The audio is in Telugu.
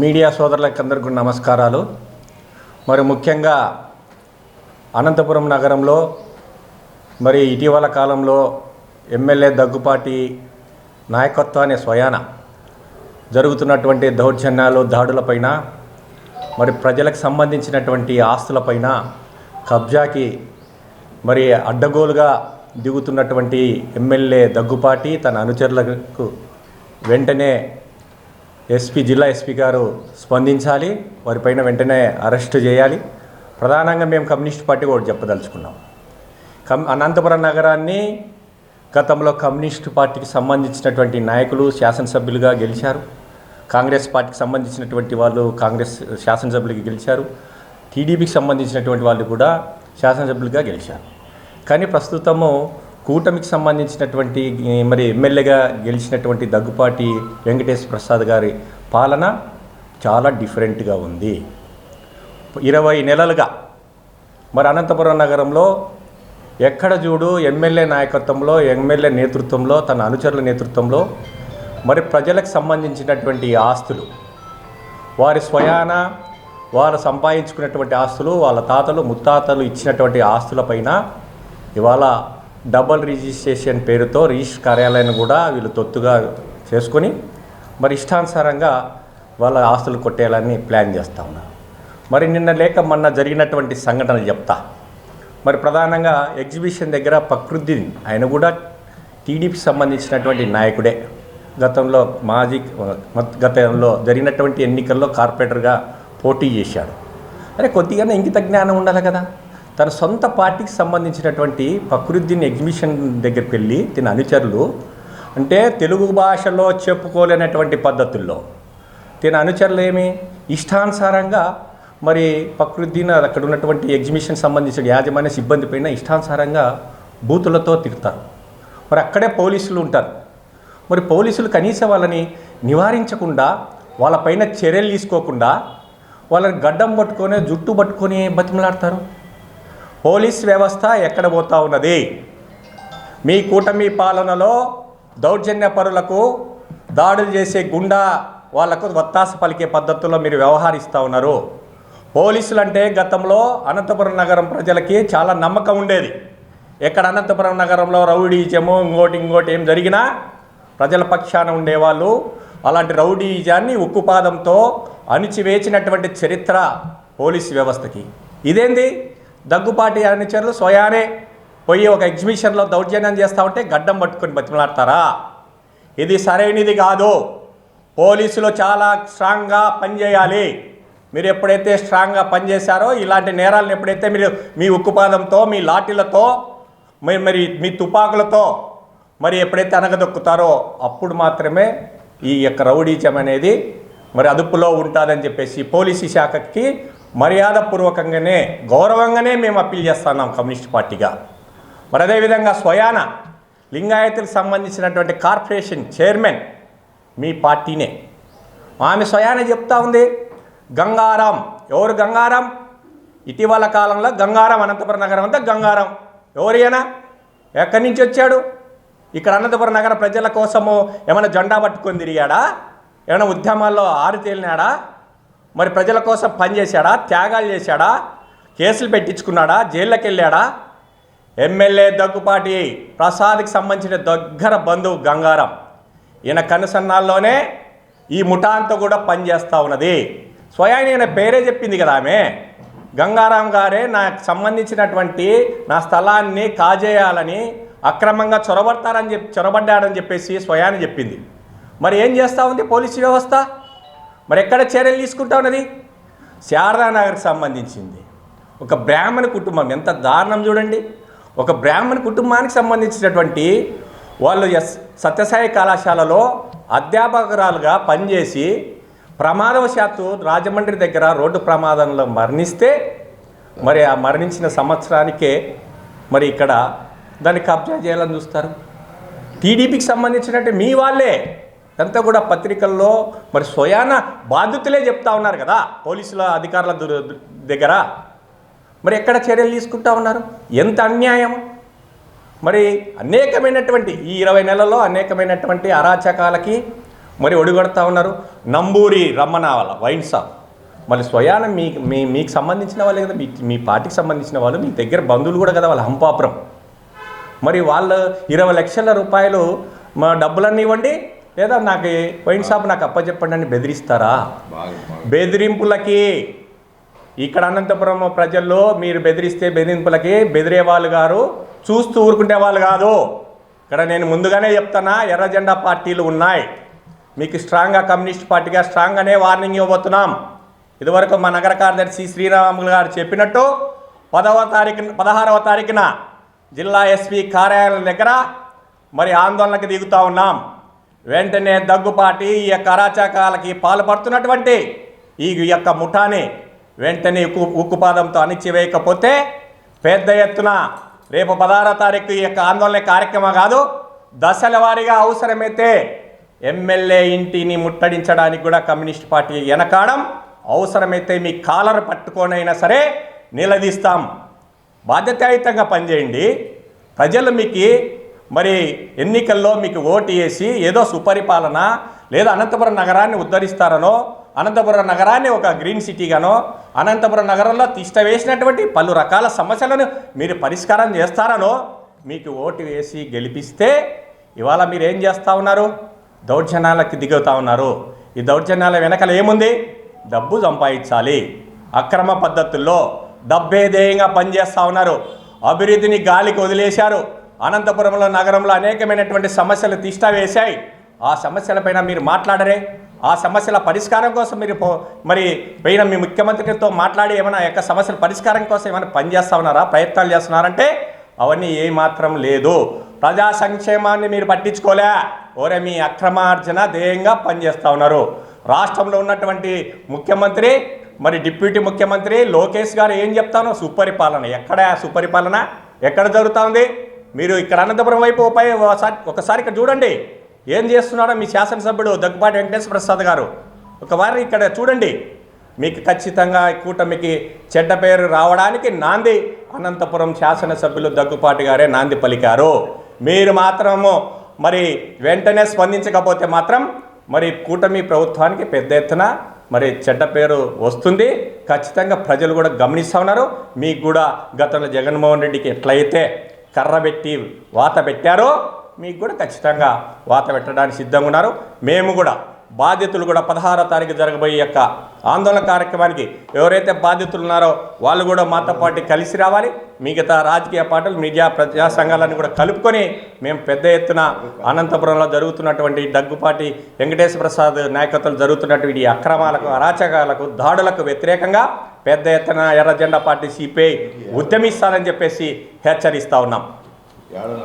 మీడియా సోదరులకు అందరికీ నమస్కారాలు. మరి ముఖ్యంగా అనంతపురం నగరంలో మరి ఇటీవల కాలంలో ఎమ్మెల్యే దగ్గుపాటి నాయకత్వాన్ని స్వయాన జరుగుతున్నటువంటి దౌర్జన్యాలు దాడులపైన మరి ప్రజలకు సంబంధించినటువంటి ఆస్తులపైన కబ్జాకి మరి అడ్డగోలుగా దిగుతున్నటువంటి ఎమ్మెల్యే దగ్గుపాటి తన అనుచరులకు వెంటనే ఎస్పీ జిల్లా ఎస్పీ గారు స్పందించాలి. వారిపైన వెంటనే అరెస్ట్ చేయాలి. ప్రధానంగా మేము కమ్యూనిస్ట్ పార్టీ కూడా చెప్పదలుచుకున్నాం. కమ్ అనంతపురం నగరాన్ని గతంలో కమ్యూనిస్ట్ పార్టీకి సంబంధించినటువంటి నాయకులు శాసనసభ్యులుగా గెలిచారు. కాంగ్రెస్ పార్టీకి సంబంధించినటువంటి వాళ్ళు కాంగ్రెస్ శాసనసభ్యులుగా గెలిచారు. టీడీపీకి సంబంధించినటువంటి వాళ్ళు కూడా శాసనసభ్యులుగా గెలిచారు. కానీ ప్రస్తుతము కూటమికి సంబంధించినటువంటి మరి ఎమ్మెల్యేగా గెలిచినటువంటి దగ్గుపాటి వెంకటేశ్వర ప్రసాద్ గారి పాలన చాలా డిఫరెంట్గా ఉంది. ఇరవై నెలలుగా మరి అనంతపురం నగరంలో ఎక్కడ చూడు ఎమ్మెల్యే నాయకత్వంలో ఎమ్మెల్యే నేతృత్వంలో తన అనుచరుల నేతృత్వంలో మరి ప్రజలకు సంబంధించినటువంటి ఆస్తులు వారి స్వయాన వారు సంపాదించుకున్నటువంటి ఆస్తులు వాళ్ళ తాతలు ముత్తాతలు ఇచ్చినటువంటి ఆస్తులపైన ఇవాళ డబల్ రిజిస్ట్రేషన్ పేరుతో రిజిస్టర్ కార్యాలయాన్ని కూడా వీళ్ళు తొత్తుగా చేసుకొని మరి ఇష్టానుసారంగా వాళ్ళ ఆస్తులు కొట్టేయాలని ప్లాన్ చేస్తూ ఉన్నారు. మరి నిన్న లేక మొన్న జరిగినటువంటి సంఘటనలు చెప్తా. మరి ప్రధానంగా ఎగ్జిబిషన్ దగ్గర ప్రకృతి ఆయన కూడా టీడీపీ సంబంధించినటువంటి నాయకుడే. గతంలో మాజీ గతంలో జరిగినటువంటి ఎన్నికల్లో కార్పొరేటర్గా పోటీ చేశాడు. అరే కొద్దిగానే ఇంగిత జ్ఞానం ఉండాలి కదా. తన సొంత పార్టీకి సంబంధించినటువంటి ఫక్రుద్దీన్ ఎగ్జిబిషన్ దగ్గరికి వెళ్ళి తిన అనుచరులు అంటే తెలుగు భాషలో చెప్పుకోలేనటువంటి పద్ధతుల్లో. తిన అనుచరులు ఏమి ఇష్టానుసారంగా మరి ఫక్రుద్దీన్ అక్కడ ఉన్నటువంటి ఎగ్జిబిషన్ సంబంధించిన యాజమాన్య సిబ్బంది పైన ఇష్టానుసారంగా బూతులతో తిడతారు. మరి అక్కడే పోలీసులు ఉంటారు. మరి పోలీసులు కనీసం వాళ్ళని నివారించకుండా వాళ్ళపైన చర్యలు తీసుకోకుండా వాళ్ళని గడ్డం పట్టుకొని జుట్టు పట్టుకొని బతిమలాడతారు. పోలీస్ వ్యవస్థ ఎక్కడ పోతా ఉన్నది? మీ కూటమి పాలనలో దౌర్జన్య పరులకు దాడులు చేసే గుండా వాళ్ళకు వత్తాస పలికే పద్ధతుల్లో మీరు వ్యవహరిస్తూ ఉన్నారు. పోలీసులు అంటే గతంలో అనంతపురం నగరం ప్రజలకి చాలా నమ్మకం ఉండేది. ఎక్కడ అనంతపురం నగరంలో రౌడీజము ఇంకోటి ఇంకోటి ఏం జరిగినా ప్రజల పక్షాన ఉండేవాళ్ళు అలాంటి రౌడీజాన్ని ఉక్కుపాదంతో అణిచివేచినటువంటి చరిత్ర పోలీస్ వ్యవస్థకి. ఇదేంది? దగ్గుపాటి అనుచరులు స్వయానే పోయి ఒక ఎగ్జిబిషన్లో దౌర్జన్యం చేస్తూ ఉంటే గడ్డం పట్టుకొని బతిమలాడతారా? ఇది సరైనది కాదు. పోలీసులు చాలా స్ట్రాంగ్గా పనిచేయాలి. మీరు ఎప్పుడైతే స్ట్రాంగ్గా పనిచేశారో ఇలాంటి నేరాలను ఎప్పుడైతే మీరు మీ ఉక్కుపాదంతో మీ లాఠీలతో మరి మరి మీ తుపాకులతో మరి ఎప్పుడైతే అనగదొక్కుతారో అప్పుడు మాత్రమే ఈ యొక్క రౌడీజం అనేది మరి అదుపులో ఉంటుందని చెప్పేసి పోలీసు శాఖకి మర్యాదపూర్వకంగానే గౌరవంగానే మేము అప్పీల్ చేస్తున్నాం కమ్యూనిస్ట్ పార్టీగా. మరి అదేవిధంగా స్వయాన లింగాయతులకు సంబంధించినటువంటి కార్పొరేషన్ చైర్మన్ మీ పార్టీనే. ఆమె స్వయాన చెప్తా ఉంది గంగారాం. ఎవరు గంగారాం? ఇటీవల కాలంలో గంగారాం అనంతపురం నగరం అంతా గంగారాం. ఎవరైనా ఎక్కడి నుంచి వచ్చాడు? ఇక్కడ అనంతపురం నగర ప్రజల కోసము ఏమైనా జెండా పట్టుకొని తిరిగాడా? ఏమైనా ఉద్యమాల్లో ఆరు తేలినాడా మరి ప్రజల కోసం పనిచేశాడా త్యాగాలు చేశాడా? కేసులు పెట్టించుకున్నాడా? జైళ్ళకి వెళ్ళాడా ఎమ్మెల్యే దగ్గుపాటి ప్రసాద్కి సంబంధించిన దగ్గర బంధువు గంగారం. ఈయన కనుసన్నాల్లోనే ఈ ముఠాంతో కూడా పనిచేస్తూ ఉన్నది. స్వయాన్ని ఈయన పేరే చెప్పింది కదా ఆమె. గంగారాం గారే నాకు సంబంధించినటువంటి నా స్థలాన్ని కాజేయాలని అక్రమంగా చొరబడతారని చెప్పి చొరబడ్డాడని చెప్పేసి స్వయాన్ని చెప్పింది. మరి ఏం చేస్తూ ఉంది పోలీసు వ్యవస్థ? మరి ఎక్కడ చర్యలు తీసుకుంటా ఉన్నది శారదానగర్కి సంబంధించింది. ఒక బ్రాహ్మణ కుటుంబం ఎంత దారుణం చూడండి. ఒక బ్రాహ్మణ కుటుంబానికి సంబంధించినటువంటి వాళ్ళు ఎస్ సత్యసాయి కళాశాలలో అధ్యాపకురాలుగా పనిచేసి ప్రమాదవశాత్తు రాజమండ్రి దగ్గర రోడ్డు ప్రమాదంలో మరణిస్తే మరి ఆ మరణించిన సంవత్సరానికే మరి ఇక్కడ దాన్ని కబ్జా చేయాలని చూస్తారు. టీడీపీకి సంబంధించినట్టు మీ వాళ్ళే అంతా కూడా పత్రికల్లో మరి స్వయాన బాధితులే చెప్తా ఉన్నారు కదా పోలీసుల అధికారుల దు- దగ్గర. మరి ఎక్కడ చర్యలు తీసుకుంటా ఉన్నారు? ఎంత అన్యాయం మరి అనేకమైనటువంటి ఈ ఇరవై నెలల్లో అనేకమైనటువంటి అరాచకాలకి మరి ఒడిగొడతా ఉన్నారు. నంబూరి రమ్మన వాళ్ళ వైన్ షాప్. మళ్ళీ స్వయాన మీ మీ మీకు సంబంధించిన వాళ్ళే కదా మీ మీ పార్టీకి సంబంధించిన వాళ్ళు మీ దగ్గర బంధువులు కూడా కదా వాళ్ళ హంపాపురం. మరి వాళ్ళు ఇరవై లక్షల రూపాయలు మా డబ్బులన్నీ ఇవ్వండి లేదా నాకు వైన్ షాప్ నాకు అప్పచెప్పండి అని బెదిరిస్తారా? బెదిరింపులకి ఇక్కడ అనంతపురం ప్రజల్లో మీరు బెదిరిస్తే బెదిరింపులకి బెదిరే వాళ్ళు గారు చూస్తూ ఊరుకునే వాళ్ళు కాదు. ఇక్కడ నేను ముందుగానే చెప్తానా ఎర్ర జెండా పార్టీలు ఉన్నాయి. మీకు స్ట్రాంగ్గా కమ్యూనిస్ట్ పార్టీగా స్ట్రాంగ్గానే వార్నింగ్ ఇవ్వబోతున్నాం. ఇదివరకు మా నగర కార్యదర్శి శ్రీరాములు గారు చెప్పినట్టు పదవ తారీఖు పదహారవ తారీఖున జిల్లా ఎస్పీ కార్యాలయం దగ్గర మరి ఆందోళనకు దిగుతా ఉన్నాం. వెంటనే దగ్గుపాటి ఈ యొక్క అరాచకాలకి పాల్పడుతున్నటువంటి ఈ యొక్క ముఠాని వెంటనే ఉక్కు ఉక్కుపాదంతో అణిచివేయకపోతే పెద్ద ఎత్తున రేపు పదహారో తారీఖు ఈ యొక్క ఆందోళన కార్యక్రమం కాదు. దశల వారీగా అవసరమైతే ఎమ్మెల్యే ఇంటిని ముట్టడించడానికి కూడా కమ్యూనిస్ట్ పార్టీ వెనకాడం. అవసరమైతే మీ కాలర్ పట్టుకొనైనా సరే నిలదీస్తాం. బాధ్యతాయుతంగా పనిచేయండి. ప్రజలు మీకు మరి ఎన్నికల్లో మీకు ఓటు వేసి ఏదో సుపరిపాలన లేదా అనంతపురం నగరాన్ని ఉద్ధరిస్తారనో అనంతపురం నగరాన్ని ఒక గ్రీన్ సిటీగానో అనంతపురం నగరంలో తిష్ట వేసినటువంటి పలు రకాల సమస్యలను మీరు పరిష్కారం చేస్తారనో మీకు ఓటు వేసి గెలిపిస్తే ఇవాళ మీరు ఏం చేస్తూ ఉన్నారు? దౌర్జన్యాలకి దిగుతూ ఉన్నారు. ఈ దౌర్జన్యాల వెనకల ఏముంది? డబ్బు సంపాదించాలి. అక్రమ పద్ధతుల్లో డబ్బే పనిచేస్తూ ఉన్నారు. అభివృద్ధిని గాలికి వదిలేశారు. అనంతపురంలో నగరంలో అనేకమైనటువంటి సమస్యలు తిష్టా వేశాయి. ఆ సమస్యలపైన మీరు మాట్లాడరే. ఆ సమస్యల పరిష్కారం కోసం మీరు పో- మరి పైన మీ ముఖ్యమంత్రితో మాట్లాడి ఏమైనా యొక్క సమస్యల పరిష్కారం కోసం ఏమైనా పనిచేస్తా ఉన్నారా? ప్రయత్నాలు చేస్తున్నారంటే అవన్నీ ఏమాత్రం లేదు. ప్రజా సంక్షేమాన్ని మీరు పట్టించుకోలే. ఓరే మీ అక్రమార్జన ధ్యేయంగా పనిచేస్తూ ఉన్నారు. రాష్ట్రంలో ఉన్నటువంటి ముఖ్యమంత్రి మరి డిప్యూటీ ముఖ్యమంత్రి లోకేష్ గారు ఏం చెప్తాను సుపరిపాలన. ఎక్కడ సుపరిపాలన? ఎక్కడ జరుగుతూ ఉంది? మీరు ఇక్కడ అనంతపురం వైపు ఒకసారి ఒకసారి ఇక్కడ చూడండి. ఏం చేస్తున్నాడో మీ శాసనసభ్యుడు దగ్గుపాటి వెంకటేశ్వర ప్రసాద్ గారు. ఒకవారి ఇక్కడ చూడండి. మీకు ఖచ్చితంగా ఈ కూటమికి చెడ్డ పేరు రావడానికి నాంది అనంతపురం శాసనసభ్యులు దగ్గుపాటి గారే నాంది పలికారు. మీరు మాత్రము మరి వెంటనే స్పందించకపోతే మాత్రం మరి కూటమి ప్రభుత్వానికి పెద్ద ఎత్తున మరి చెడ్డ పేరు వస్తుంది. ఖచ్చితంగా ప్రజలు కూడా గమనిస్తూ ఉన్నారు. మీకు కూడా గతంలో జగన్మోహన్ రెడ్డికి ఎట్లయితే కర్ర పెట్టి వాత పెట్టారో మీకు కూడా ఖచ్చితంగా వాత పెట్టడానికి సిద్ధంగా ఉన్నారు. మేము కూడా బాధ్యతలు కూడా పదహారో తారీఖు జరగబోయే యొక్క ఆందోళన కార్యక్రమానికి ఎవరైతే బాధ్యతలు ఉన్నారో వాళ్ళు కూడా మాతో పాటు కలిసి రావాలి. మిగతా రాజకీయ పార్టీలు మీడియా ప్రజా సంఘాలన్నీ కూడా కలుపుకొని మేము పెద్ద ఎత్తున అనంతపురంలో జరుగుతున్నటువంటి దగ్గుపాటి వెంకటేశ్వర ప్రసాద్ నాయకత్వం జరుగుతున్నటువంటి అక్రమాలకు అరాచకాలకు దాడులకు వ్యతిరేకంగా పెద్ద ఎత్తున ఎర్రజెండా పార్టీ సిపిఐ ఉద్యమిస్తారని చెప్పేసి హెచ్చరిస్తూ ఉన్నాం.